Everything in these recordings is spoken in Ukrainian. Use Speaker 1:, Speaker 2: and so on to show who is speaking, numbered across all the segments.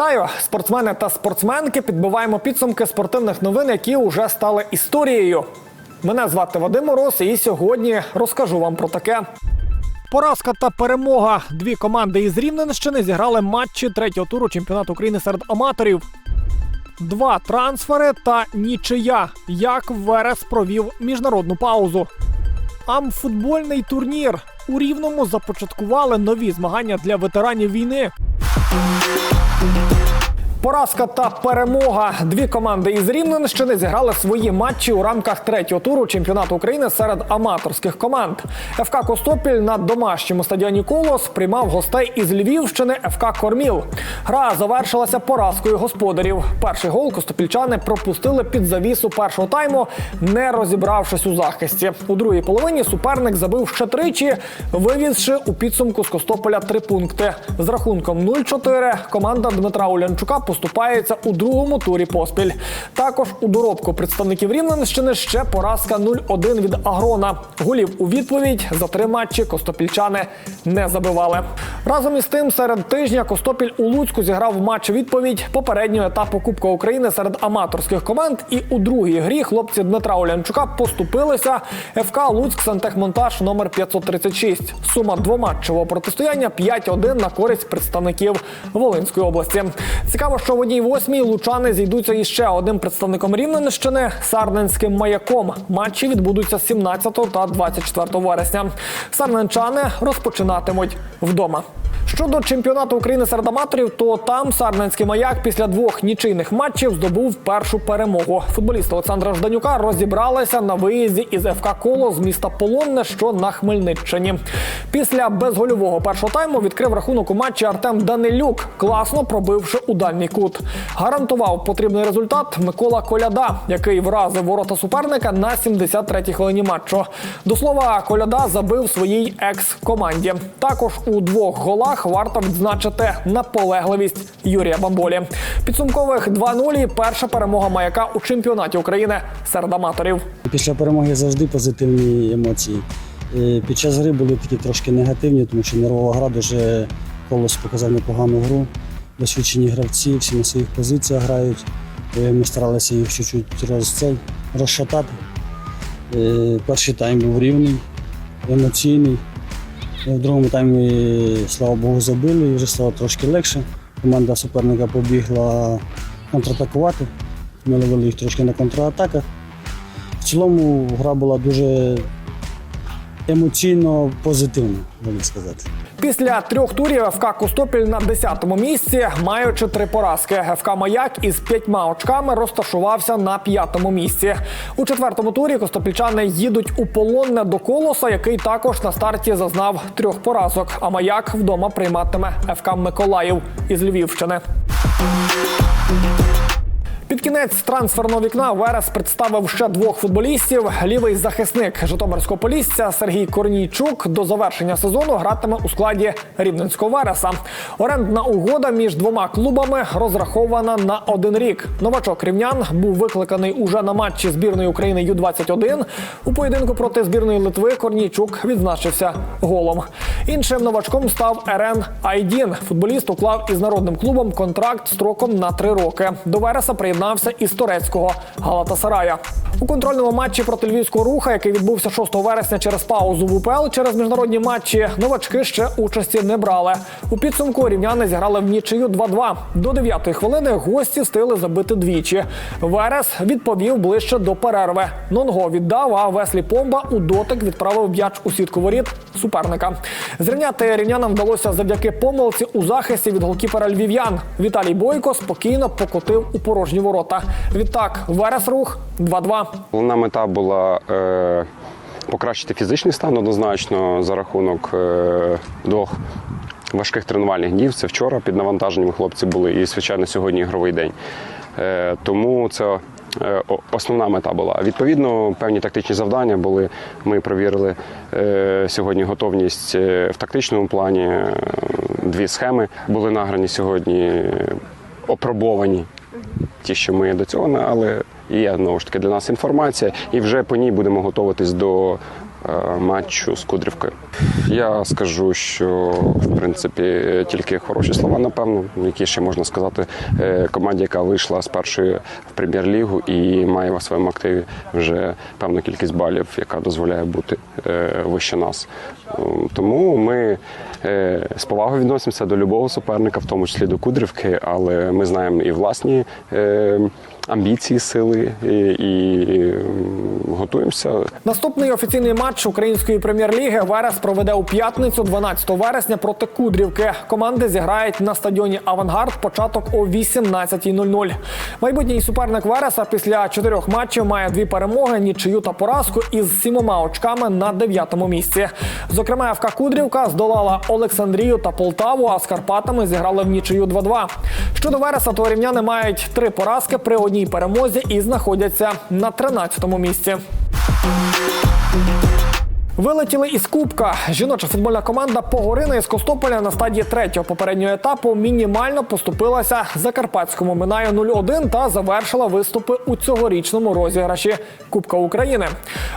Speaker 1: Вітаю, спортсмени та спортсменки. Підбиваємо підсумки спортивних новин, які вже стали історією. Мене звати Вадим Мороз, і сьогодні розкажу вам про таке. Поразка та перемога. Дві команди із Рівненщини зіграли матчі третього туру чемпіонату України серед аматорів. Два трансфери та нічия. Як Верес провів міжнародну паузу. Амфутбольний турнір. У Рівному започаткували нові змагання для ветеранів війни. Thank you. Поразка та перемога. Дві команди із Рівненщини зіграли свої матчі у рамках третього туру чемпіонату України серед аматорських команд. ФК Костопіль на домашньому стадіоні Колос приймав гостей із Львівщини ФК Корміл. Гра завершилася поразкою господарів. Перший гол костопільчани пропустили під завісу першого тайму, не розібравшись у захисті. У другій половині суперник забив ще тричі, вивізши у підсумку з Костополя три пункти. З рахунком 0-4 команда Дмитра Улянчука поступається у другому турі поспіль. Також у доробку представників Рівненщини ще поразка 0-1 від Агрона. Голів у відповідь за три матчі костопільчани не забивали. Разом із тим, серед тижня Костопіль у Луцьку зіграв матч відповідь попереднього етапу Кубка України серед аматорських команд. І у другій грі хлопці Дмитра Олянчука поступилися ФК Луцьк Сантехмонтаж номер 536. Сума двоматчевого протистояння 5-1 на користь представників Волинської області. Цікаво, що в одній восьмій лучани зійдуться іще одним представником Рівненщини Сарненським маяком. Матчі відбудуться 17 та 24 вересня. Сарненчани розпочинатимуть вдома. Щодо чемпіонату України серед аматорів, то там Сарненський маяк після двох нічийних матчів здобув першу перемогу. Футболісти Олександра Жданюка розібралися на виїзді із ФК Коло з міста Полонне, що на Хмельниччині. Після безгольового першого тайму відкрив рахунок у матчі Артем Данилюк, класно пробивши у дальній кут. Гарантував потрібний результат Микола Коляда, який вразив ворота суперника на 73-й хвилині матчу. До слова, Коляда забив своїй екс-команді. Також у двох голах варто відзначити наполегливість Юрія Бамболі. Підсумкових 2-0 – перша перемога маяка у чемпіонаті України серед аматорів.
Speaker 2: Після перемоги завжди позитивні емоції. Е, Під час гри були такі трошки негативні, тому що нервова гра дуже колос показав непогану гру. Досвідчені гравці, всі на своїх позиціях грають. Е, Ми старалися їх чуть-чуть розшатати. Е, Перший тайм був рівний, емоційний. В другому таймі, слава Богу, забили і вже стало трошки легше. Команда суперника побігла контратакувати. Ми ловили їх трошки на контратаках. В цілому гра була дуже емоційно позитивна, можна сказати.
Speaker 1: Після трьох турів ФК Костопіль на 10-му місці, маючи три поразки. ФК Маяк із п'ятьма очками розташувався на п'ятому місці. У четвертому турі костопільчани їдуть у полонне до колоса, який також на старті зазнав трьох поразок. А маяк вдома прийматиме ФК Миколаїв із Львівщини. Під кінець трансферного вікна Верес представив ще двох футболістів. Лівий захисник Житомирського полісся Сергій Корнійчук до завершення сезону гратиме у складі Рівненського Вереса. Орендна угода між двома клубами розрахована на один рік. Новачок рівнян був викликаний уже на матчі збірної України Ю-21. У поєдинку проти збірної Литви Корнійчук відзначився голом. Іншим новачком став Ерен Айдін. Футболіст уклав із народним клубом контракт строком на три роки. До Вереса приєднався із турецького Галатасарая. У контрольному матчі проти львівського руха, який відбувся 6 вересня через паузу в УПЛ через міжнародні матчі, новачки ще участі не брали. У підсумку рівняни зіграли в нічию 2-2. До 9-ї хвилини гості встигли забити двічі. Верес відповів ближче до перерви. Нонго віддав, а Веслі Помба у дотик відправив м'яч у сітку воріт суперника. Зрівняти рівнянам вдалося завдяки помилці у захисті від голкіпера львів'ян. Віталій Бойко спокійно покотив у порожні ворота. Відтак Верес рух 2-2.
Speaker 3: Головна мета була е, покращити фізичний стан однозначно за рахунок е, двох важких тренувальних днів. Це вчора під навантаженням хлопці були, і, звичайно, сьогодні ігровий день. Е, тому це е, основна мета була. Відповідно, певні тактичні завдання були. Ми провірили е, сьогодні готовність е, в тактичному плані. Е, Дві схеми були награні сьогодні, опробовані ті, що ми до цього, але є знову ж таки для нас інформація, і вже по ній будемо готуватись до е, матчу з Кудрівкою. Я скажу, що в принципі тільки хороші слова, напевно, які ще можна сказати е, команді, яка вийшла з першої в прем'єр-лігу і має в своєму активі вже певну кількість балів, яка дозволяє бути е, вище нас. Ем, Тому ми е, з повагою відносимося до любого суперника, в тому числі до Кудрівки, але ми знаємо і власні амбіції, сили і, і готуємося.
Speaker 1: Наступний офіційний матч української прем'єр-ліги Верес проведе у п'ятницю, 12 вересня, проти Кудрівки. Команди зіграють на стадіоні Авангард. Початок о 18.00. Майбутній суперник Вереса після чотирьох матчів має дві перемоги, нічию та поразку із сімома очками на дев'ятому місці. Зокрема, ФК Кудрівка здолала Олександрію та Полтаву, а з Карпатами зіграли в нічию 2-2. Щодо Вереса, то рівняни мають три поразки при одній перемозі і знаходяться на 13-му місці. Вилетіли із Кубка. Жіноча футбольна команда Погорина із Костополя на стадії третього попереднього етапу мінімально поступилася Закарпатському Минаю 0-1 та завершила виступи у цьогорічному розіграші Кубка України.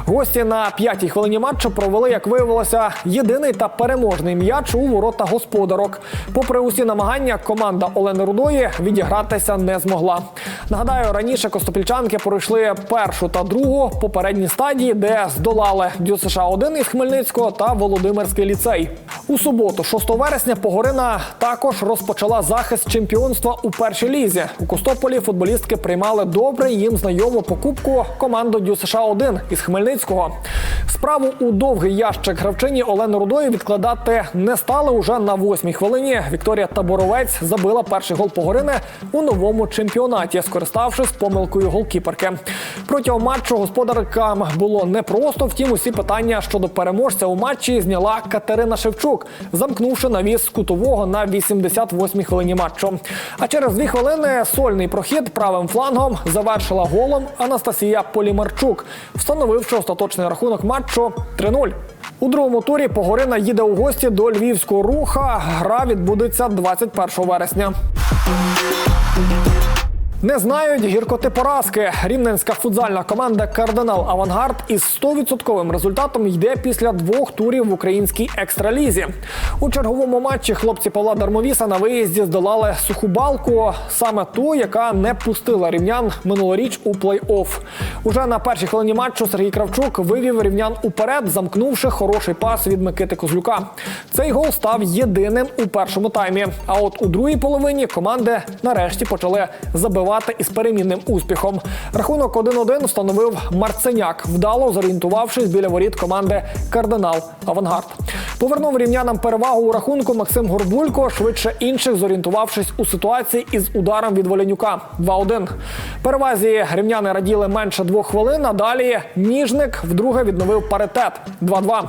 Speaker 1: Гості на п'ятій хвилині матчу провели, як виявилося, єдиний та переможний м'яч у ворота господарок. Попри усі намагання, команда Олени Рудої відігратися не змогла. Нагадаю, раніше костопільчанки пройшли першу та другу попередні стадії, де здолали ДЮСШ 1 із Хмельницького та Володимирський ліцей. У суботу, 6 вересня, Погорина також розпочала захист чемпіонства у першій лізі. У Костополі футболістки приймали добре їм знайому покупку команду ДЮСШ 1 із Хмельницького. Справу у довгий ящик гравчині Олени Рудої відкладати не стали уже на восьмій хвилині. Вікторія Таборовець забила перший гол Погорини у новому чемпіонаті, скориставшись помилкою голкіперки. Протягом матчу господаркам було непросто, втім, усі питання щодо переможця у матчі зняла Катерина Шевчук, замкнувши навіс з кутового на 88-й хвилині матчу. А через дві хвилини сольний прохід правим флангом завершила голом Анастасія Полімарчук, встановивши остаточний рахунок матчу 3-0. У другому турі Погорина їде у гості до львівського руха. Гра відбудеться 21 вересня. Не знають гіркоти поразки. Рівненська футзальна команда Кардинал Авангард із 100% результатом йде після двох турів в українській екстралізі. У черговому матчі хлопці Павла Дармовіса на виїзді здолали суху балку, саме ту, яка не пустила рівнян минулоріч у плей-офф. Уже на першій хвилині матчу Сергій Кравчук вивів рівнян уперед, замкнувши хороший пас від Микити Козлюка. Цей гол став єдиним у першому таймі. А от у другій половині команди нарешті почали забивати із перемінним успіхом. Рахунок 1-1 встановив Марценяк, вдало зорієнтувавшись біля воріт команди Кардинал Авангард. Повернув рівнянам перевагу у рахунку Максим Горбулько, швидше інших зорієнтувавшись у ситуації із ударом від Волянюка 2-1. Перевазі рівняни раділи менше двох хвилин. А далі ніжник вдруге відновив паритет 2-2.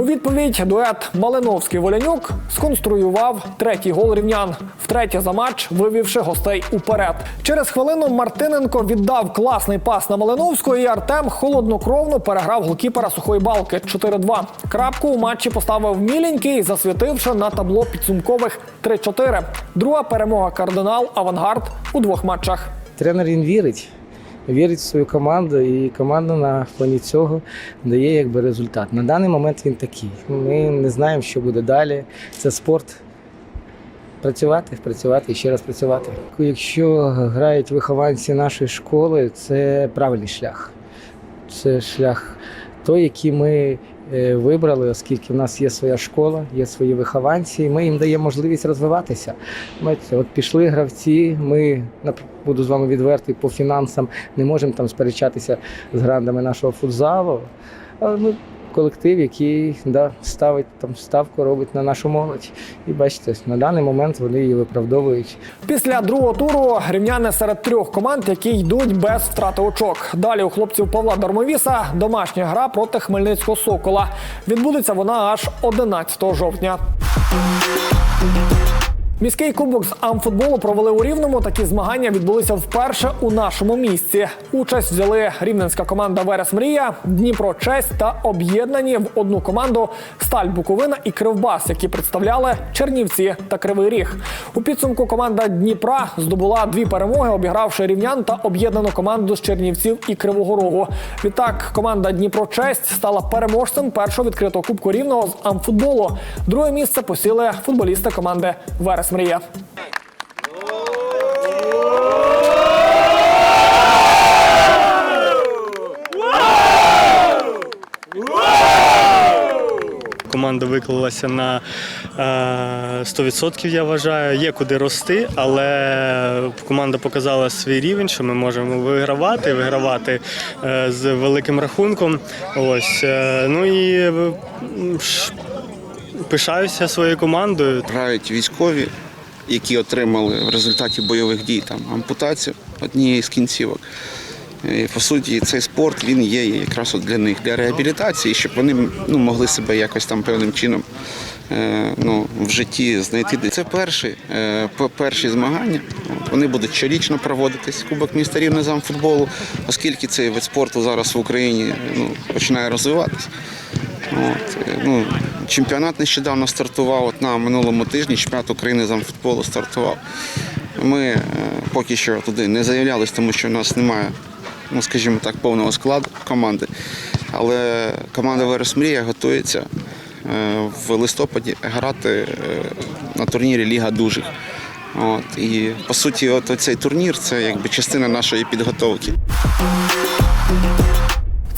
Speaker 1: У відповідь дует Малиновський-Волянюк сконструював третій гол рівнян, втретє за матч вивівши гостей уперед. Через хвилину Мартиненко віддав класний пас на Малиновського, і Артем холоднокровно переграв голкіпера сухої балки 4-2. Крапку у матчі поставив міленький, засвітивши на табло підсумкових 3-4. Друга перемога кардинал Авангард у двох матчах.
Speaker 4: Тренер він вірить. Вірить в свою команду, і команда на фоні цього дає якби результат. На даний момент він такий. Ми не знаємо, що буде далі. Це спорт. Працювати, працювати і ще раз працювати. Якщо грають вихованці нашої школи, це правильний шлях. Це шлях той, який ми вибрали, оскільки в нас є своя школа, є свої вихованці, і ми їм даємо можливість розвиватися. Бачите, от пішли гравці, ми буду з вами відвертий по фінансам, не можемо там сперечатися з грандами нашого футзалу. Але ми колектив, який да, ставить там ставку, робить на нашу молодь. І бачите, на даний момент вони її виправдовують.
Speaker 1: Після другого туру рівняни серед трьох команд, які йдуть без втрати очок. Далі у хлопців Павла Дармовіса домашня гра проти Хмельницького Сокола. Відбудеться вона аж 11 жовтня. Міський кубок з амфутболу провели у Рівному. Такі змагання відбулися вперше у нашому місці. Участь взяли рівненська команда Верес Мрія, Дніпро Честь та об'єднані в одну команду Сталь Буковина і Кривбас, які представляли Чернівці та Кривий Ріг. У підсумку команда Дніпра здобула дві перемоги, обігравши рівнян та об'єднану команду з Чернівців і Кривого Рогу. Відтак команда Дніпро Честь стала переможцем першого відкритого кубку рівного з амфутболу. Друге місце посіли футболісти команди Верес Мрія.
Speaker 5: Команда виклалася на е, 100%, я вважаю. Є куди рости, але команда показала свій рівень, що ми можемо вигравати, вигравати е, з великим рахунком. Ось. е, Ну і е, пишаюся своєю командою.
Speaker 6: грають військові, які отримали в результаті бойових дій там ампутацію однієї з кінцівок. І, по суті, цей спорт він є якраз от для них, для реабілітації, щоб вони ну, могли себе якось там певним чином е, ну, в житті знайти. Це перші, е, перші змагання. Вони будуть щорічно проводитись Кубок міста Рівне з футболу, оскільки цей вид спорту зараз в Україні ну, починає розвиватись. От, е, ну, чемпіонат нещодавно стартував. От на минулому тижні чемпіонат України з амфутболу стартував. Ми е, поки що туди не заявлялись, тому що в нас немає, ну скажімо так, повного складу команди. Але команда Верес Мрія готується е, в листопаді грати е, на турнірі Ліга дужих. От, і по суті, от цей турнір це якби частина нашої підготовки.